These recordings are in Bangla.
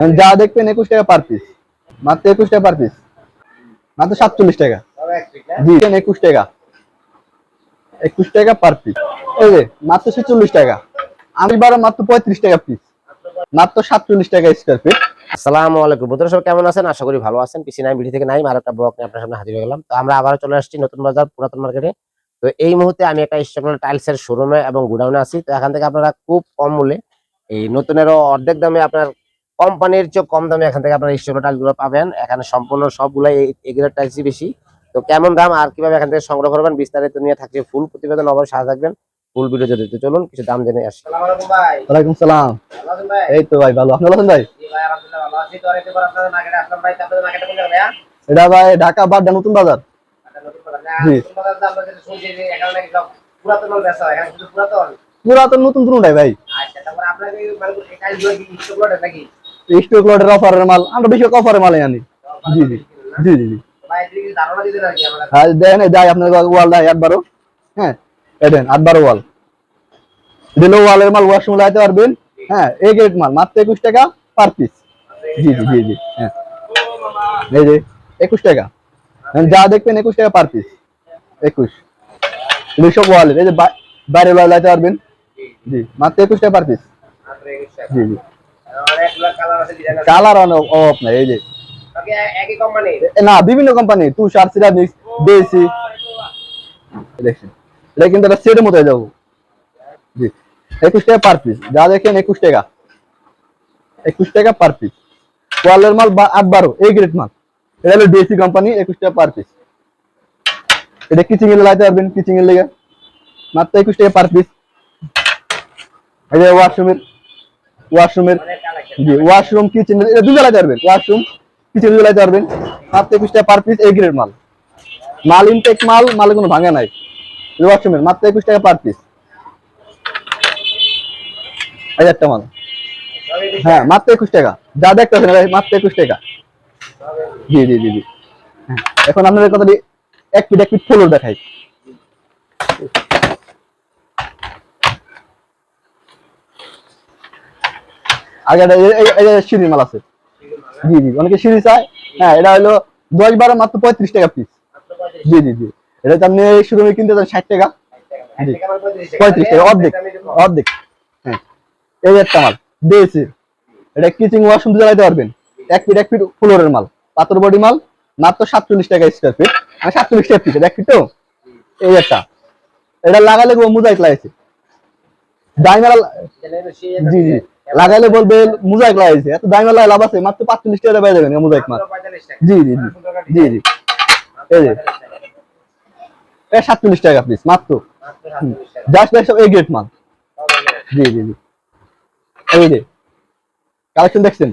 যা দেখবেন একুশ টাকা পার পিস মাত্র একুশ টাকা পার পিস মাত্র সাতচল্লিশ টাকা। একুশ টাকা। একুশ টাকা পার পিস যে, মাত্র ছেচল্লিশ টাকা। আমি বারো, মাত্র পঁয়ত্রিশ টাকা পিস মাত্র সাতচল্লিশ টাকা স্কোয়ার ফিট আসসালামু আলাইকুম। বন্ধুরা সব কেমন আছেন? আশা করি ভালো আছেন। পিসি নাই, ভিডিও থেকে নাই, আর একটা ব্লগ নিয়ে আপনার সামনে হাজির হয়ে গেলাম। তো আমরা আবার চলে আসছি নতুন বাজার, পুরাতন মার্কেটে তো এই মুহূর্তে আমি একটা স্টেপল টাইলস এর শোরুমে এবং গুডাউনে আছি। তো এখান থেকে আপনারা খুব কম মূল্যে এই নতুনেরও অর্ধেক দামে আপনার কোম্পানির চেয়ে কম দামে এখান থেকে আপনারা স্টেপল টাইলসগুলো পাবেন। এখানে সম্পূর্ণ সবগুলাই এগুলোর টাইলসই বেশি। তো কেমন দাম আর কীভাবে এখান থেকে সংগ্রহ করবেন বিস্তারিত নিয়ে থাকছে ফুল প্রতিবেদন অবশ্যই সাথে থাকবেন। ফুল ভিডিও যদি চলুন কিছু দাম জেনে আসি। ওয়ালাইকুম সালাম। এই তো ভাই ভালো। আপনি ভালো আছেন ভাই? এটা ভাই ঢাকা বাড্ডা নতুন বাজার। জি। পুরাতন? নতুন দুটাই ভাই। স্টক লটের অফারের মাল আমরা বেশি অফারের মাল আনি। জি জি জি জি জি। হ্যাঁ দেখেন যাই আপনার ওয়াল দেয় আট হ্যাঁ এই দেন আট বারো ওয়াল দিলো ওয়ালের মাল ওয়াশরুম লাগাতে পারবেন। হ্যাঁ এই গ্রেড মাল মাত্র একুশ টাকা পার পিস জি জি জি জি হ্যাঁ। এই যে একুশ টাকা। হ্যাঁ, যা দেখবেন একুশ টাকা পার পিস একুশ। দুশো ওয়ালের এই যে বা- বাইরের ওয়াল লাগাতে পারবেন। জি মাত্র একুশ টাকা পার পিস জি জি। কালার অফ নাই এই যে। না বিভিন্ন কোম্পানি তুষার সিরামিক্স বেসি দেখছেন? এটা কিন্তু একটা সেটের মতো যাব। জি। একুশ টাকা পার পিস যা দেখেন একুশ টাকা। একুশ টাকা পার পিস কোয়ালের মাল আট বারো এই গ্রেড মাল। এটা হলো বেসি কোম্পানি একুশ টাকা পার পিস এটা কিচিং এর লাগাতে পারবেন কিচিং এর লেগে। মাত্র একুশ টাকা পার পিস এই যে ওয়াশরুমের ওয়াশরুমের ওয়াশরুম কিচেন এটা দুটো লাগাতে পারবেন ওয়াশরুম কিচেন লাগাতে পারবেন মাত্র একুশ টাকা পার পিস এই গ্রেড মাল। মাল ইনটেক মাল, মালে কোনো ভাঙা নাই। ওয়াশরুমের, মাত্র একুশ টাকা পার পিস হাজারটা মাল। হ্যাঁ মাত্র একুশ টাকা। যা দেখতেছেন ভাই, মাত্র একুশ টাকা। জি জি জি জি। এখন আপনাদের কথা এক পিট এক পিট ফলোর দেখাই। আগে সিঁড়ির মাল আছে। জি জি, অনেকে সিঁড়ি চায়। হ্যাঁ এটা হলো দশ বারো, মাত্র পঁয়ত্রিশ টাকা পিস জি জি জি। এটা আপনি শোরুমে কিনতে চান ষাট টাকা। জি, পঁয়ত্রিশ টাকা, অর্ধেক অর্ধেক। হ্যাঁ এই একটা মাল দিয়েছি এটা কিচিং ওয়াশরুম দিয়ে লাগাইতে পারবেন। এক ফিট এক ফিট ফ্লোরের মাল। পাথর বডি মাল, মাত্র সাতচল্লিশ টাকা স্কোয়ার ফিট মানে সাতচল্লিশ টাকা ফিট এক ফিট তো? এই একটা। এটা লাগালে মুজাইক লাগাইছে। ডাইনার জি জি। লাগাইলে বলবে মুজাইক লাগাইছে এত ডাইনার লাগাই লাভ আছে মাত্র পাঁচচল্লিশ টাকা পেয়ে যাবেন মুজাইক মাল। জি জি জি জি জি। এই যে। এটা সাতচল্লিশ টাকা পিস মাত্র। জাস্ট সব এই গ্রেড মাল। জি জি জি। এই যে। কালেকশন দেখছেন?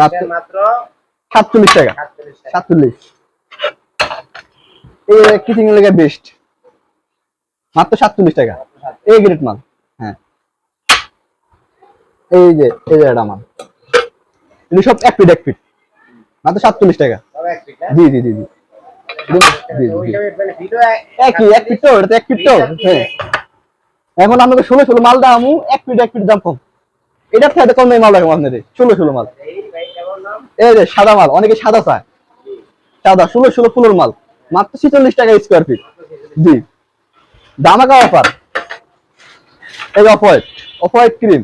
মাত্র সাতচল্লিশ টাকা। সাতচল্লিশ এই কিচিং লেগে বেস্ট মাত্র সাতচল্লিশ টাকা। এই গ্রেড মাল। এই যে এই যে এটা মাল এগুলো সব এক ফিট এক ফিট মাত্র সাতচল্লিশ টাকা। জি জি জি জি। জি। একই এক ফিট তো এটা এক ফিট তো? হ্যাঁ। এখন আপনাকে ষোলো ষোলো মাল দাম এক ফিট এক ফিট দাম কম। এটার থেকে কম দামে মাল রাখব আপনাদের। ষোলো ষোলো মাল। এই যে সাদা মাল অনেকে সাদা চায়। সাদা ষোলো ষোলো ফুলোর মাল। মাত্র ছিচল্লিশ টাকা স্কোয়ার ফিট জি। দামাকা অফার এই off white off white cream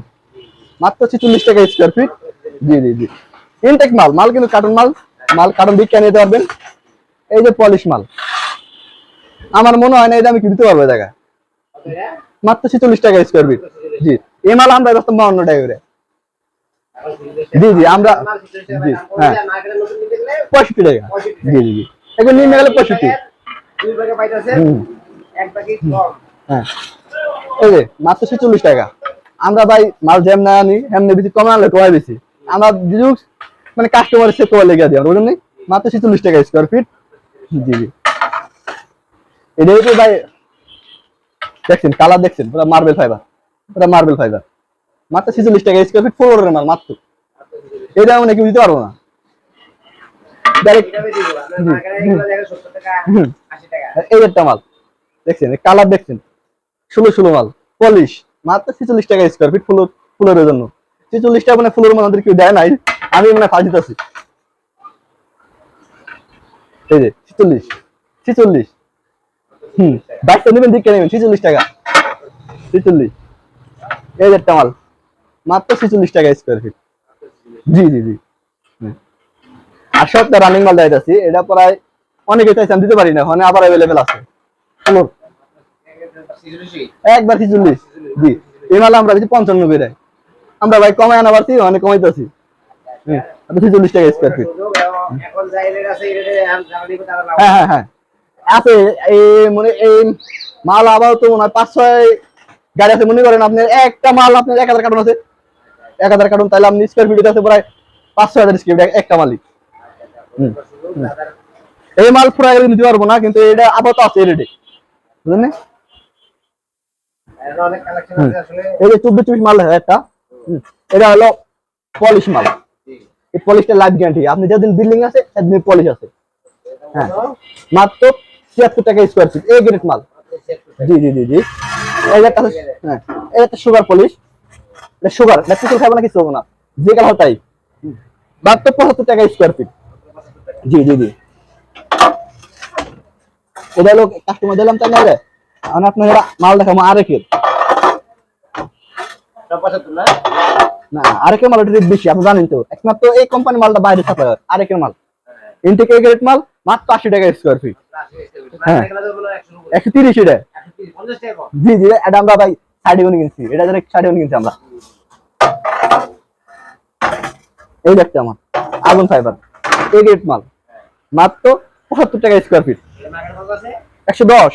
মাত্র ছেচল্লিশ টাকা স্কোয়ার ফিট জি জি জি। ইনটেক মাল মাল কিন্তু কার্টন মাল। মাল কার্টন বিক্রি নিতে পারবেন। এই যে পলিশ মাল। আমার মনে হয় না এটা আমি কিনতে পারব এই জায়গায় মাত্র ছেচল্লিশ টাকা স্কোয়ার ফিট জি, এই মাল আমরা ব্যস্ত বাউন্ন টাকা করে। জি জি, আমরা জি হ্যাঁ। পঁয়ষট্টি টাকা। জি জি জি। এখন নিয়ে গেলে পঁয়ষট্টি। হ্যাঁ। এই যে, মাত্র ছেচল্লিশ টাকা। আমরা ভাই মাল জ্যাম না আনি, এমনি বেশি কমে আনলে কমাই বেশি। আমরা মানে কাস্টমারের সে কমে লেগে দিই আমরা বুঝলেন মাত্র ছেচল্লিশ টাকা স্কোয়ার ফিট জি জি। এটাই তো ভাই, দেখছেন কালার দেখছেন, পুরো মার্বেল ফাইবার পুরো মার্বেল ফাইবার মাত্র ছেচল্লিশ টাকা স্কোয়ার ফিট ফোর মাল, মাত্র। এটা মানে কেউ দিতে পারব না। এই একটা মাল, দেখছেন কালার দেখছেন, ষোলো ষোলো মাল পলিশ মাত্র ছেচল্লিশ টাকা স্কোয়ার ফিট ফুলোর, ফুলের জন্য। ছেচল্লিশ টাকা মানে ফুলের কেউ দেয় নাই, আমি মানে ফাঁস দিতেছি। এই যে, ছিচল্লিশ ছিচল্লিশ। নেবেন দিকে নেবেন, ছিচল্লিশ টাকা। ছিচল্লিশ। এই যে মাল, মাত্র ছিচল্লিশ টাকা স্কোয়ার ফিট জি জি জি। আর রানিং মাল দেখাইতেছি এটা প্রায় অনেকে চাইছে দিতে পারি না, ওখানে আবার অ্যাভেলেবেল আছে। একবার ছিচল্লিশ। জি। এই মাল আমরা বেশি পঞ্চান্ন করে আমরা ভাই কমাই আনা পারছি অনেক কমাইতেছি। ছিচল্লিশ টাকা স্কোয়ার ফিট রেট রেটে হ্যাঁ। হ্যাঁ হ্যাঁ মাল আবার তো মনে হয় পাঁচ, ছয় গাড়ি আছে। মনে করেন আপনার একটা মাল আপনার এক হাজার কার্টন আছে। এক হাজার কার্টন তাহলে আপনি স্কোয়ার ফিট আছে প্রায় পাঁচ, ছয় হাজার স্কোয়ার একটা হুম। এই মাল একদিন দিতে পারব না, কিন্তু এটা আপাতত আছে রেডি বুঝলেন এখন অনেক কালেকশন আছে আসলে এই যে চব্বিশ চব্বিশ মাল একটা। এটা হলো পলিশ মাল। এই পলিশটা লাইফ গ্যারান্টি আপনি যেদিন বিল্ডিং আছে সেদিন পলিশ আছে। হ্যাঁ। মাত্র ছিয়াত্তর টাকা স্কোয়ার ফিট এ গ্রেড মাল। জি জি জি জি। এই একটা হ্যাঁ। এই একটা সুগার পলিশ এটা সুগার এটা খাবে না কিছু হবে না। যে কালার তাই। মাত্র পঁচাত্তর টাকা স্কোয়ার ফিট জি জি জি। এটা হলো কাস্টমার দিলাম তাই না আমি আপনার মাল দেখাবো আরেকের না? আরেকের মাল? রেট বেশি আপনি জানেন তো। একমাত্র এই কোম্পানি মালটা বাইরে সাপ্লাই হয় আরেকের মাল? ইনটেক এ গ্রেড মাল মাত্র আশি টাকা স্কোয়ার ফিট হ্যাঁ। একশো তিরিশ এটা। জি জি এটা আমরা ভাই সাইডে কিনে কিনছি। এটা যারা সাইডে কিনছি আমরা। এই দেখতে আমার আগুন ফাইবার এ গ্রেড মাল। মাত্র পঁচাত্তর টাকা স্কোয়ার ফিট এই? একশো দশ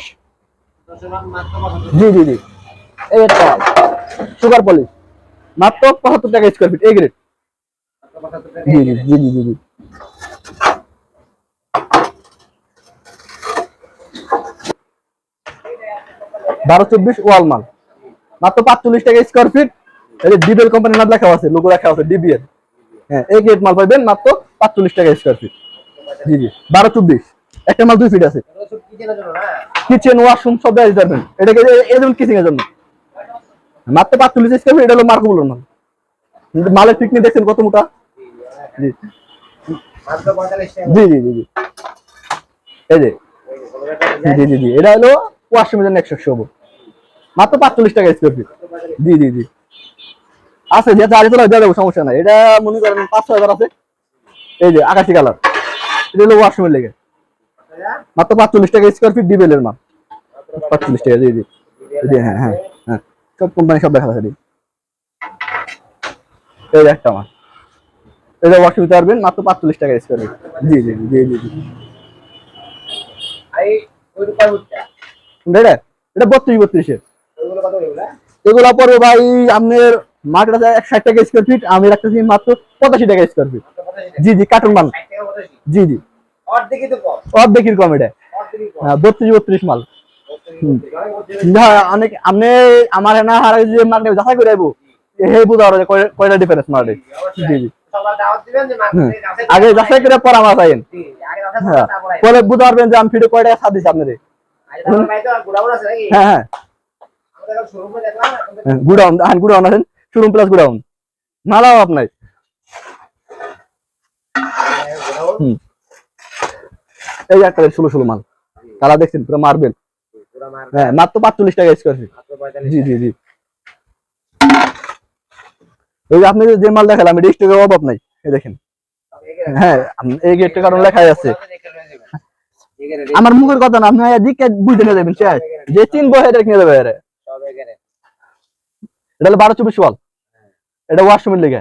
দশের মাত্র মাত্র পঁচাত্তর। জি জি জি। এই সুগার পলিশ মাত্র পঁচাত্তর টাকা স্কোয়ার ফিট এ গ্রেড। জি জি জি জি জি বারো চব্বিশ ওয়াল মাল মাত্র পাঁচচল্লিশ টাকা স্কোয়ার ফিট এই যে ডিবেল কোম্পানির নাম লেখা আছে লোগো লেখা আছে ডিবিএল হ্যাঁ এই গেট মাল পাইবেন মাত্র পাঁচচল্লিশ টাকা স্কোয়ার ফিট জি জি, বারো চব্বিশ। একটা মাল দুই ফিট আছে। কিচেন ওয়াশরুম সব দেওয়া দিতে এটাকে যেমন কিচিং এর জন্য। মাত্র পাঁচচল্লিশ স্কোয়ার এটা হলো মার্কবুলোর মাল মালের পিকনিক দেখছেন কত মোটা? জি। জি জি জি জি। এই যে। জি জি জি এটা হলো ওয়াশরুমের জন্য একশো একশো মাত্র পাঁচচল্লিশ টাকা স্কোয়ার ফিট জি জি জি। আছে যে চারি তোলা দেবো সমস্যা নাই। এটা মনে করেন পাঁচশো হাজার আছে। এই যে আকাশি কালার এটা হলো ওয়াশরুমের লেগে। মাত্র পাঁচচল্লিশ টাকা স্কোয়ার ফিট ডিবেলের মাল। পাঁচচল্লিশ টাকা জি জি। জি হ্যাঁ হ্যাঁ হ্যাঁ। সব কোম্পানি সব দেখা আছে এই একটা মাল। এটা ওয়াশরুম দিতে পারবেন মাত্র পাঁচচল্লিশ টাকা স্কোয়ার ফিট জি জি জি জি জি? এটা? এটা বত্রিশ বত্রিশের এগুলা? পড়বে ভাই আপনার মার্কেট আছে এক ষাট টাকা স্কোয়ার ফিট আমি রাখতেছি মাত্র পঁচাশি টাকা স্কোয়ার ফিট। জি জি কার্টুন মান পঁচাশি। জি জি। অর্ধেকের কম। এটা। হ্যাঁ, বত্রিশ বত্রিশ মাল। অনেক আপনি আমার না হারাই যে মার্কেট যাচাই করে আইবো। হে বুঝা কয়টা ডিফারেন্স মার্কেট জি জি। আগে যাচাই করে পর আমার চাইন। পরে বুঝতে পারবেন যে আমি ফিডে কয় টাকা ছাড় দিচ্ছি আপনাদের? হ্যাঁ হ্যাঁ। গুডাউন হ্যাঁ গুডাউন আছেন? Showroom plus godown. মালাও আপনার হুম। এই একটা ষোলো ষোলো মাল। কালা দেখছেন পুরো মার্বেল হ্যাঁ মাত্র পাঁচচল্লিশ টাকা স্কোয়ার ফিট জি জি জি। যে আপনি যে- মাল দেখালাম এটা স্টকের অভাব নাই। এই দেখেন। হ্যাঁ এই গেটটা কারণ লেখাই আছে। আমার মুখের কথা না আপনি দিকে বুঝতে নিয়ে যাবেন চাই যে চিনবো এটা নিয়ে যাবে আরে এটা হলো বারো চব্বিশ ওয়াল। এটা ওয়াশরুমের লেগে।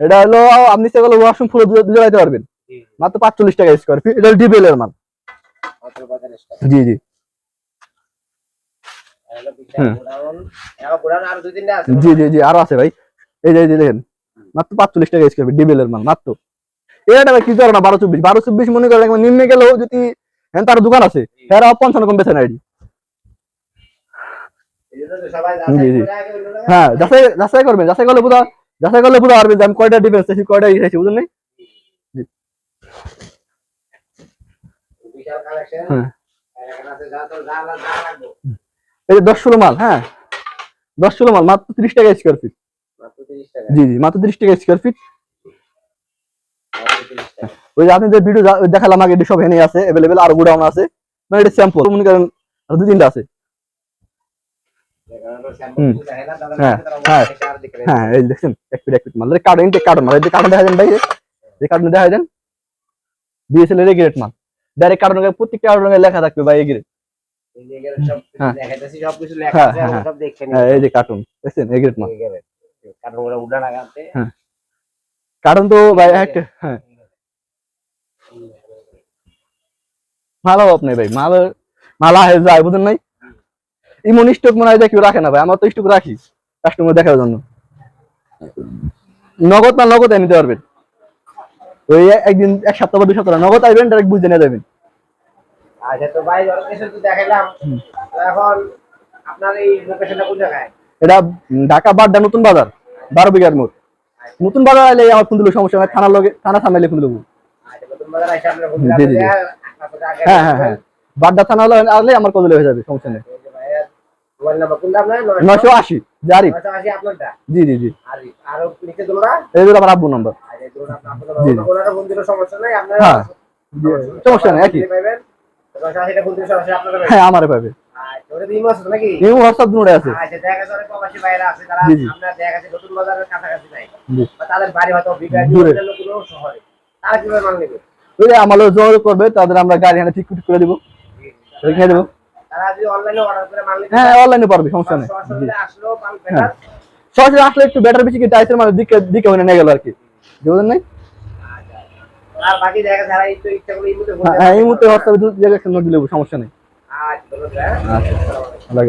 এটা হলো আপনি সেগুলো ওয়াশরুম ফুলে দুজে পারবেন। মাত্র পাঁচচল্লিশ টাকা স্কোয়ার ফিট এটা ডিবেল এর মাল। জি জি। জি জি জি আরও আছে ভাই। এই যে দেখেন মাত্র পাঁচচল্লিশ টাকা স্কোয়ার ফিট ডিবেল এর মাল মাত্র। এটা ভাই কি করে না বারো চব্বিশ? বারো চব্বিশ মনে করেন নিম্নে গেলেও যদি হ্যাঁ তার দোকান আছে এরা পঞ্চান্ন কম বেছে না সবাই জি, যাচাই জি। হ্যাঁ যাচাই যাচাই করবেন যাচাই করলে বুঝা যাচাই করলে বুঝা পারবেন যে আমি কয়টা ডিফেন্স কয়টা ই চাইছি বুঝলেন হ্যাঁ। যে দশ ষোলো মাল হ্যাঁ? দশ ষোলো মাল মাত্র ত্রিশ টাকা স্কোয়ার ফিট জি জি মাত্র ত্রিশ টাকা স্কোয়ার ফিট ওই যে আপনি যে ভিডিও দেখালাম আগে এটি সব এনে আছে অ্যাভেলেবেল আরও গোডাউন আছে। মানে এটা স্যাম্পল মনে করেন আর দু তিনটা আছে। হ্যাঁ, হ্যাঁ। হ্যাঁ এই দেখছেন এক ফিট এক ফিট মাল। কার্টন ইনটেক কার্টন মাল যে কার্টন দেখা যান ভাই এই কার্টন দেখা যান বিএসএল এর গ্রেড মাল। ডাইরেক্ট কার্টন প্রত্যেকটা কার্টনে লেখা থাকবে ভাই এই গ্রেড হ্যাঁ। সবকিছু হ্যাঁ, হ্যাঁ, হ্যাঁ। এই যে কার্টন দেখছেন? এই মাল কার্টন তো ভাই একটা হ্যাঁ। ভালো আপনি ভাই মাল মাল আহে যায় বুঝেন নাই? ইমন স্টক মনে হয় যে কেউ রাখে না ভাই আমার তো স্টক রাখি কাস্টমার দেখার জন্য। নগদ না নগদ নিতে পারবেন? ওই একদিন এক সপ্তাহ বা দুই সপ্তাহ নগদ আইবেন ডাইরেক্ট বুঝে নিয়ে যাবেন। আচ্ছা তো ভাই ধরো কিছু তো দেখাইলাম। এখন আপনার এই লোকেশনটা কোন জায়গায়? এটা ঢাকা বাড্ডা নতুন বাজার বারো বিঘার মোট নতুন বাজার আইলে আমার ফোন দিলে সমস্যা নাই থানার লগে থানা সামনে ফোন দেবো। জি, জি, হ্যাঁ হ্যাঁ হ্যাঁ। বাড্ডা থানা হলে আসলে আমার কদলে হয়ে যাবে সমস্যা নেই। নয়শো আশি। জারি জি জি জি। আর আমার আব্বু নাম্বার। আর এই দুলোরা আপনার জি, জি। আপনার ওনারা ফোন দিলে সমস্যা নাই আপনারা হ্যাঁ সমস্যা নেই একই। পাইবেন নয়শো আশিটা ফোন দিলে সরাসরি আপনারা পাইবেন হ্যাঁ আমারে পাবে আচ্ছা ওটা ইমো আছে নাকি এই হোয়াটসঅ্যাপ দুটোই আছে। আচ্ছা দেখা গেছে অনেক প্রবাসী ভাইরা আছে তারা জি, জি। আপনার দেখা গেছে নতুন বাজারের কাছাকাছি নাই জি। বা তাদের বাড়ি হয়তো বিকাশ দূরে। অন্যান্য কোনো শহরে তারা কীভাবে মাল নেবে ওই যে আমার লোক যোগাযোগ করবে তাদের আমরা গাড়ি এখানে ঠিক করে দিব। রেখে দেবো। তারা যদি অনলাইনে অর্ডার করে মাল নিতে হ্যাঁ চায়, অনলাইনে পারবে সমস্যা নেই। সরাসরি জি। আসলেও মাল হ্যাঁ। বেটার সরাসরি আসলে একটু বেটার বেশি কি টাইসের মানে দিকে দিকে হয়ে নিয়ে গেল আর কি। বুঝলেন নাই এই মুহূর্তে হ্যাঁ, হ্যাঁ হোয়াটসঅ্যাপে জায়গায় নোট দিলে সমস্যা নেই আচ্ছা হ্যাঁ। আচ্ছা আল্লাহ।